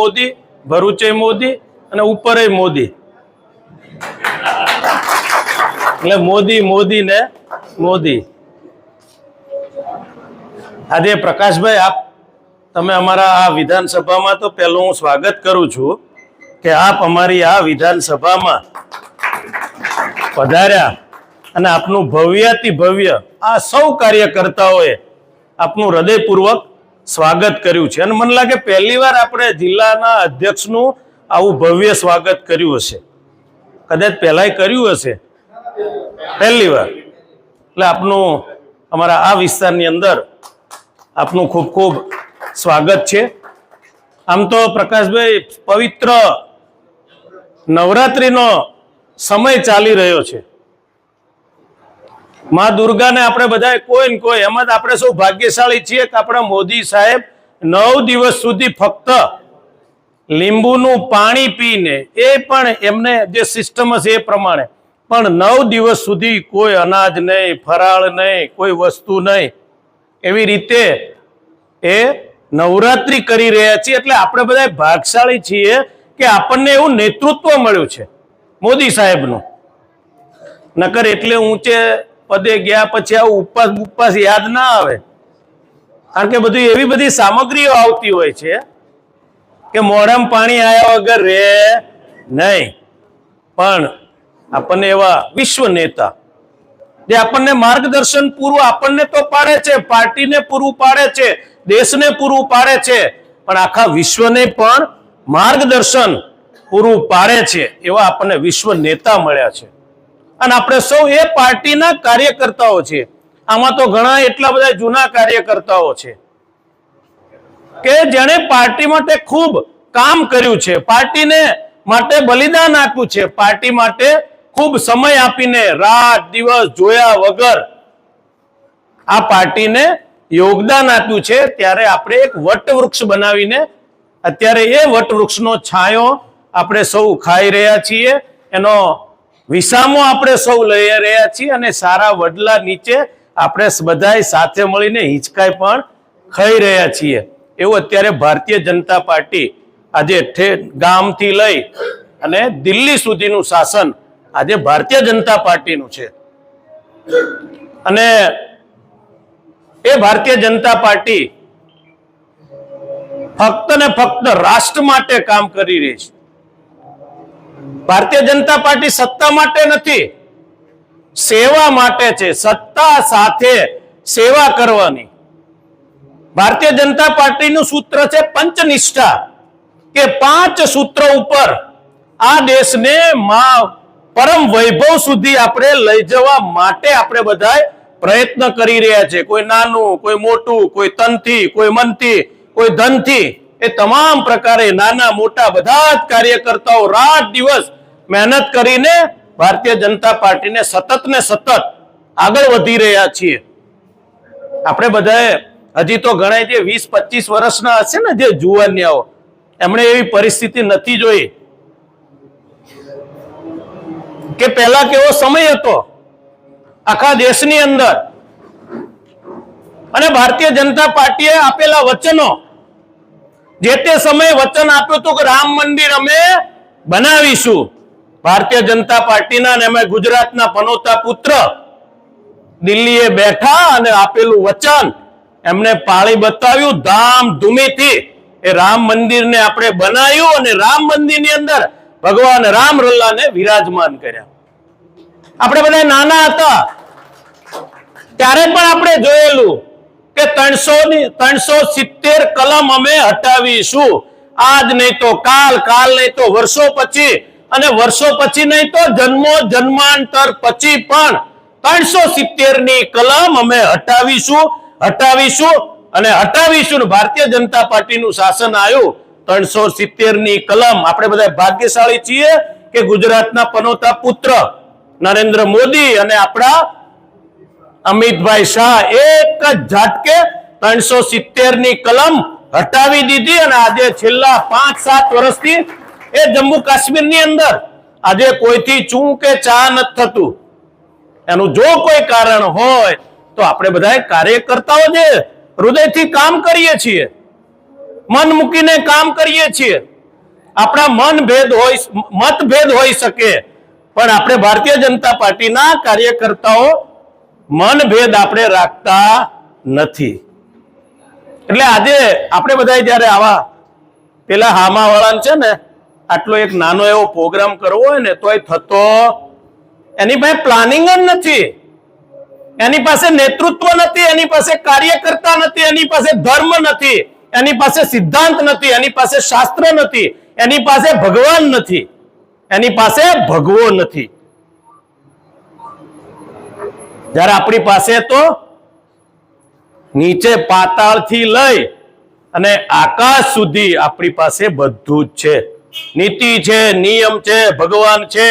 મોદી, ભરૂચે મોદી અને ઉપરે મોદી. એટલે મોદી મોદી ને મોદી. આજે પ્રકાશભાઈ, આપ તમે અમારા આ વિધાનસભામાં તો પહેલું હું સ્વાગત કરું છું કે આપ અમારી આ વિધાનસભામાં પધાર્યા અને આપનું ભવ્યાતિ ભવ્ય આ સૌ કાર્યકર્તાઓએ આપનું હૃદયપૂર્વક સ્વાગત કર્યું છે. અને મને લાગે પહેલીવાર આપણે જિલ્લાના અધ્યક્ષનું આવું ભવ્ય સ્વાગત કર્યું હશે. કદાચ પહેલાંય કર્યું હશે. પહેલી વાર. એટલે આપનું, અમારા આ વિસ્તારની અંદર આપનું ખૂબ ખૂબ સ્વાગત છે. આમ તો પ્રકાશભાઈ, પવિત્ર નવરાત્રિનો સમય ચાલી રહ્યો છે. માં દુર્ગાને આપણે બધા કોઈ ને કોઈ, એમાં જ આપણે સૌ ભાગ્યશાળી છીએ કે આપણા મોદી સાહેબ નવ દિવસ સુધી ફક્ત લીંબુનું પાણી પીને, એ પણ એમને જે સિસ્ટમ હશે એ પ્રમાણે. પણ નવ દિવસ સુધી કોઈ અનાજ નહીં, ફરાળ નહીં, કોઈ વસ્તુ નહીં. એવી રીતે એ નવરાત્રી કરી રહ્યા છીએ. એટલે આપણે બધા ભાગશાળી છીએ કે આપણને એવું નેતૃત્વ મળ્યું છે મોદી સાહેબનું. નકર એટલે ઊંચે પદે ગયા પછી આવું ઉપવાસ ઉપવાસ યાદ ના આવે. કારણ કે બધું એવી બધી સામગ્રીઓ આવતી હોય છે કે મોઢામાં પાણી આવ્યા વગર રે નહીં. પણ આપણને એવા વિશ્વ નેતા જે આપણને માર્ગદર્શન પૂરું આપણને તો પાડે છે, પાર્ટીને પૂરું પાડે છે, દેશને પૂરું પાડે છે, પણ આખા વિશ્વને પણ માર્ગદર્શન પૂરું પાડે છે એવા આપણને વિશ્વ નેતા મળ્યા છે. અને આપણે સૌ એ પાર્ટીના કાર્યકર્તાઓ છીએ આમાં તો ઘણા એટલા બધા જૂના કાર્યકર્તાઓ છે. કે જેણે પાર્ટી માટે ખૂબ કામ કર્યું છે, પાર્ટીને માટે બલિદાન આપ્યું છે, પાર્ટી માટે ખૂબ સમય આપીને રાત દિવસ જોયા વગર આ પાર્ટીને યોગદાન આપ્યું છે. ત્યારે આપણે એક વટવૃક્ષ બનાવીને અત્યારે એ વટવૃક્ષનો છાંયો આપણે સૌ ખાઈ રહ્યા છીએ. એનો વિસામો આપણે સૌ લઈ રહ્યા છીએ અને સારા વડલા નીચે આપણે બધાય સાથે મળીને હિંચકાઈ પણ ખાઈ રહ્યા છીએ. એવું અત્યારે ભારતીય જનતા પાર્ટી આજે ગામથી લઈ અને દિલ્હી સુધીનું શાસન આજે ભારતીય જનતા પાર્ટીનું છે. અને એ ભારતીય જનતા પાર્ટી ફક્ત ને ફક્ત રાષ્ટ્ર માટે કામ કરી રહી છે. ભારતીય જનતા પાર્ટી સત્તા માટે નથી, સેવા માટે છે. સત્તા સાથે સેવા કરવાની. ભારતીય જનતા પાર્ટીનું સૂત્ર છે પંચનિષ્ઠા, કે પાંચ સૂત્રો ઉપર આ દેશને પરમ વૈભવ સુધી આપણે લઈ જવા માટે આપણે બધા પ્રયત્ન કરી રહ્યા છે. કોઈ નાનું, કોઈ મોટું, કોઈ તનથી, કોઈ મનથી, કોઈ ધનથી. એ તમામ પ્રકારે નાના મોટા બધા જ કાર્યકર્તાઓ રાત દિવસ મહેનત કરીને ભારતીય જનતા પાર્ટીને સતત ને સતત આગળ વધી રહ્યા છીએ. આપણે બધાએ હજી તો ગણાય જે વીસ, પચીસ વર્ષના હશે ને જે જુવાનિયાઓ. એમણે એવી પરિસ્થિતિ નથી જોઈ. કે પહેલા કેવો સમય હતો? આખા દેશની અંદર. અને ભારતીય જનતા પાર્ટીએ આપેલા વચનો જે તે સમયે વચન આપ્યું હતું કે રામ મંદિર અમે બનાવીશું. ભારતીય જનતા પાર્ટીના અને અમે ગુજરાતના પનોતા પુત્ર દિલ્હીએ બેઠા અને આપેલું વચન એમને પાળી બતાવ્યું. ધામ ધૂમીથી એ રામ મંદિરને આપણે બનાવ્યું અને રામ મંદિરની અંદર ભગવાન રામ રલ્લાને વિરાજમાન કર્યા. આપણે બધા નાના હતા. ત્યારે પણ આપણે જોયેલું કે ત્રણસો ની ત્રણસો સિત્તેર કલમ અમે હટાવીશું. આજ નહીં તો કાલ કાલ નહીં તો વર્ષો પછી, અને વર્ષો પછી નહીં તો જન્મો જન્માંતર પછી પણ ત્રણસો સિત્તેરની કલમ અમે હટાવીશું હટાવીશું, અને હટાવીશું. ભારતીય જનતા પાર્ટીનું શાસન આવ્યું. ત્રણસો સિત્તેરની કલમ. આપણે બધા ભાગ્યશાળી છીએ કે ગુજરાતના પનોતા પુત્ર નરેન્દ્ર મોદી અને આપણા અમિતભાઈ શાહ એક જ ઝાટકે ત્રણસો સિત્તેરની કલમ હટાવી દીધી અને આજે છેલ્લા પાંચ સાત વર્ષથી એ જમ્મુ કાશ્મીરની અંદર આજે કોઈથી ચૂં કે ચા નથી થતું. એનું જો કોઈ કારણ હોય તો આપણે બધા કાર્યકર્તાઓ જે હૃદયથી કામ કરીએ છીએ, મન મૂકીને કામ કરીએ છીએ, આપણા મન ભેદ હોય મતભેદ હોઈ શકે, પણ આપણે ભારતીય જનતા પાર્ટીના કાર્યકર્તાઓ મનભેદ આપણે રાખતા નથી. એટલે આજે આપણે બધા જ્યારે આવા પેલા હામા વાળા છે ને, આટલો એક નાનો એવો પ્રોગ્રામ કરવો હોય ને, તોય થતો એની પાસે પ્લાનિંગ જ નથી. એની પાસે નેતૃત્વ નથી, એની પાસે કાર્યકર્તા નથી, એની પાસે ધર્મ નથી, એની પાસે સિદ્ધાંત નથી, એની પાસે શાસ્ત્ર નથી, એની પાસે ભગવાન નથી, એની પાસે ભગવો નથી. જ્યારે આપણી પાસે તો નીચે પાતાળથી લઈ અને આકાશ સુધી આપણી પાસે બધું જ છે. નીતિ છે, નિયમ છે, ભગવાન છે.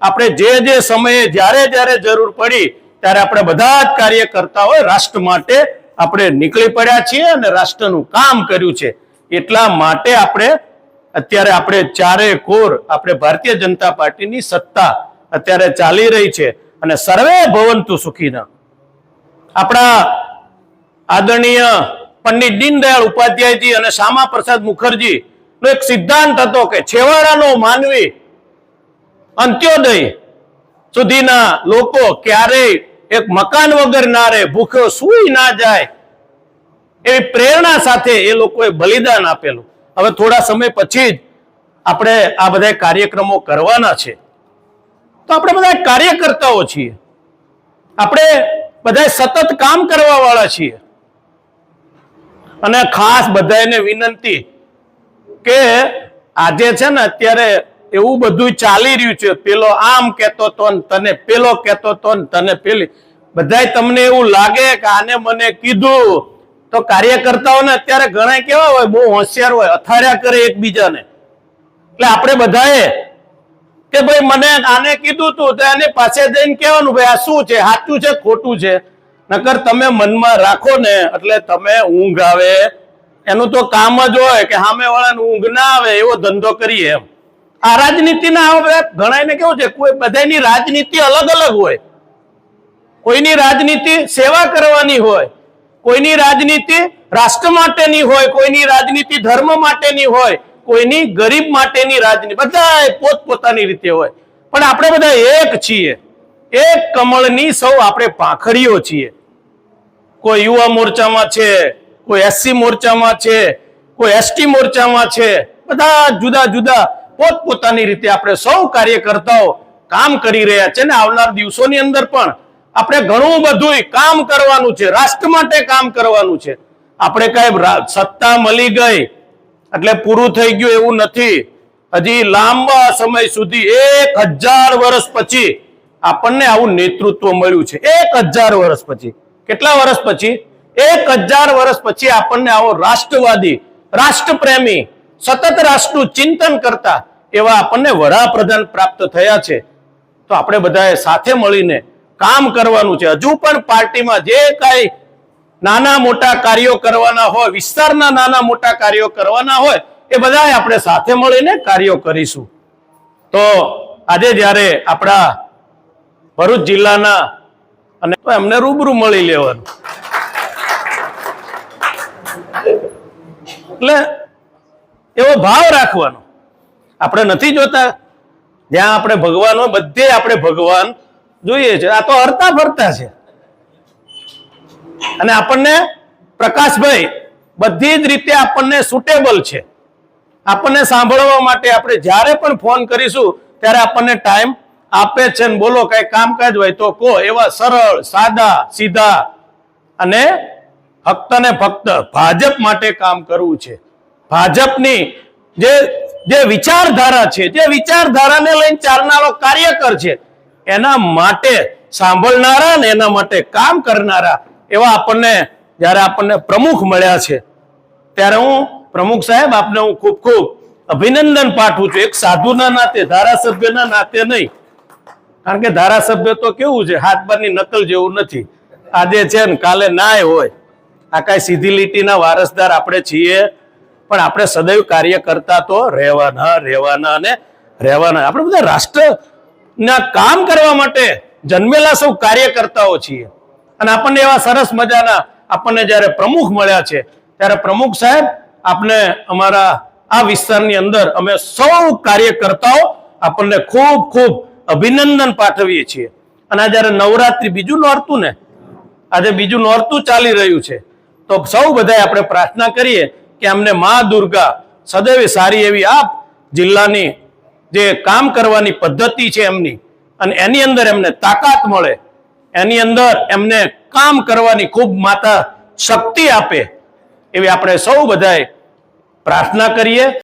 આપણે જે જે સમયે જ્યારે જ્યારે જરૂર પડી ત્યારે આપણે બધા જ કાર્યકર્તાઓ રાષ્ટ્ર માટે આપણે નીકળી પડ્યા છીએ અને રાષ્ટ્રનું કામ કર્યું છે. એટલા માટે આપણે અત્યારે આપણે ચારે કોર, આપણે ભારતીય જનતા પાર્ટીની સત્તા અત્યારે ચાલી રહી છે. અને સર્વે ભવંતુ સુખીના. આપણા આદરણીય પંડિત દીનદયાળ ઉપાધ્યાયજી અને શ્યામા પ્રસાદ મુખર્જી નો એક સિદ્ધાંત હતો કે છેવાડાનો માનવી અંત્યોદય સુધીના લોકો ક્યારેય એક મકાન વગર ના રહે ભૂખ્યો સુઈ ના જાય એવી પ્રેરણા સાથે એ લોકોએ બલિદાન આપેલું. હવે થોડા સમય પછી જ આપણે આ બધા કાર્યક્રમો કરવાના છે. તો આપણે બધા કાર્યકર્તાઓ છીએ. આપણે બધા સતત કામ કરવા વાળા છીએ. અને ખાસ બધાને વિનંતી કે આજે છે ને અત્યારે એવું બધું ચાલી રહ્યું છે. પેલો આમ કેતો તો તને, પેલો કેતો તો તને, પેલી. બધાય તમને એવું લાગે કે આને મને કીધું. તો કાર્યકર્તાઓને અત્યારે ઘણા કેવા હોય, બહુ હોશિયાર હોય, અથાર્યા કરે એકબીજાને. એટલે આપણે બધાએ કે ભાઈ મને આને કીધું તું તો એની પાસે જઈને કહેવાનું, ભાઈ, આ શું છે? સાચું છે ખોટું છે? નકર તમે મનમાં રાખો ને, એટલે તમે ઊંઘ આવે. એનું તો કામ જ હોય કે સામે વાળાને ઊંઘ ના આવે, એવો ધંધો કરીએ એમ. આ રાજનીતિના હવે ઘણાને કેવું છે, કોઈ બધાની રાજનીતિ અલગ અલગ હોય. કોઈની રાજનીતિ સેવા કરવાની હોય, કોઈની રાજનીતિ રાષ્ટ્ર માટેની હોય, કોઈની રાજનીતિ ધર્મ માટેની હોય કોઈની ગરીબ માટેની રાજની બધા પોતપોતાની રીતે હોય. પણ આપણે બધા એક છીએ. એક કમળની સૌ આપણે પાંખડીઓ છીએ. કોઈ યુવા મોરચામાં છે, કોઈ એસસી મોરચામાં છે, કોઈ એસટી મોરચામાં છે. બધા જુદા જુદા પોતપોતાની રીતે આપણે સૌ કાર્યકર્તાઓ કામ કરી રહ્યા છે ને આવનાર દિવસોની અંદર પણ. આપણે ઘણું બધું કામ કરવાનું છે, રાષ્ટ્ર માટે કામ કરવાનું છે. આપણે કઈ સત્તા મળી ગઈ એટલે પૂરું થઈ ગયું એવું નથી. હજી લાંબા સમય સુધી એક હજાર વર્ષ પછી આપણને આવું નેતૃત્વ મળ્યું છે. એક હજાર વર્ષ પછી. કેટલા વર્ષ પછી? એક હજાર વર્ષ પછી આપણને આવો રાષ્ટ્રવાદી, રાષ્ટ્રપ્રેમી, સતત રાષ્ટ્રનું ચિંતન કરતા એવા આપણને વડાપ્રધાન પ્રાપ્ત થયા છે. તો આપણે બધાએ સાથે મળીને કામ કરવાનું છે. હજુ પણ પાર્ટીમાં જે કાંઈ નાના મોટા કાર્યો કરવાના હોય, વિસ્તારના નાના મોટા કાર્યો કરવાના હોય, એ બધા આપણે સાથે મળીને કાર્યો કરીશું. તો આજે જ્યારે આપણા ભરૂચ જિલ્લાના અને એમને રૂબરૂ મળી લેવાનું. એટલે એવો ભાવ રાખવાનો. આપણે નથી જોતા. જ્યાં આપણે ભગવાન હોય, બધે આપણે ભગવાન જોઈએ છે. આ તો હરતા ફરતા છે. અને આપણને પ્રકાશભાઈ બધી જ રીતે આપણને સુટેબલ છે. આપણને સાંભળવા માટે આપણે જ્યારે પણ ફોન કરીશું, ત્યારે આપણને ટાઈમ આપે છે બોલો, કઈ કામકાજ હોય તો કહો, એવા સરળ, સાદા, સીધા અને ફક્ત ને ફક્ત ભાજપ માટે કામ કરવું છે. ભાજપની જે જે વિચારધારા છે, જે વિચારધારાને લઈને ચાલનારો કાર્યકર છે, એના માટે સાંભળનારા ને એના માટે કામ કરનારા એવા આપણને જ્યારે આપણને પ્રમુખ મળ્યા છે, ત્યારે હું પ્રમુખ સાહેબ આપને હું ખૂબ ખૂબ અભિનંદન પાઠવું છું. એક સાધુના નાતે, ધારાસભ્યના નાતે નહીં. કારણ કે ધારાસભ્ય તો કેવું છે હાથ બારની નકલ જેવું નથી. આજે છે ને, કાલે નાય હોય. આ કાંઈ સીધી લીટીના વારસદાર આપણે છીએ, પણ આપણે સદૈવ કાર્ય કરતા તો રહેવાના રહેવાના અને રહેવાના. આપણે બધા રાષ્ટ્રના કામ કરવા માટે જન્મેલા સૌ કાર્યકર્તાઓ છીએ. અને આપણને એવા સરસ મજાના આપણને જ્યારે પ્રમુખ મળ્યા છે, ત્યારે પ્રમુખ સાહેબ, આપને અમારા આ વિસ્તારની અંદર અમે સૌ કાર્યકર્તાઓ આપણને ખૂબ ખૂબ અભિનંદન પાઠવીએ છીએ. અને આ જ્યારે નવરાત્રી બીજું નોરતું ને, આજે બીજું નોરતું ચાલી રહ્યું છે, તો સૌ બધાએ આપણે પ્રાર્થના કરીએ કે અમને મા દુર્ગા સદૈવ સારી એવી આપ જિલ્લાની જે કામ કરવાની પદ્ધતિ છે એમની, અને એની અંદર એમને તાકાત મળે એની અંદર એમને કામ કરવાની ખૂબ માતા શક્તિ આપે. એવી આપણે સૌ બધાએ પ્રાર્થના કરીએ.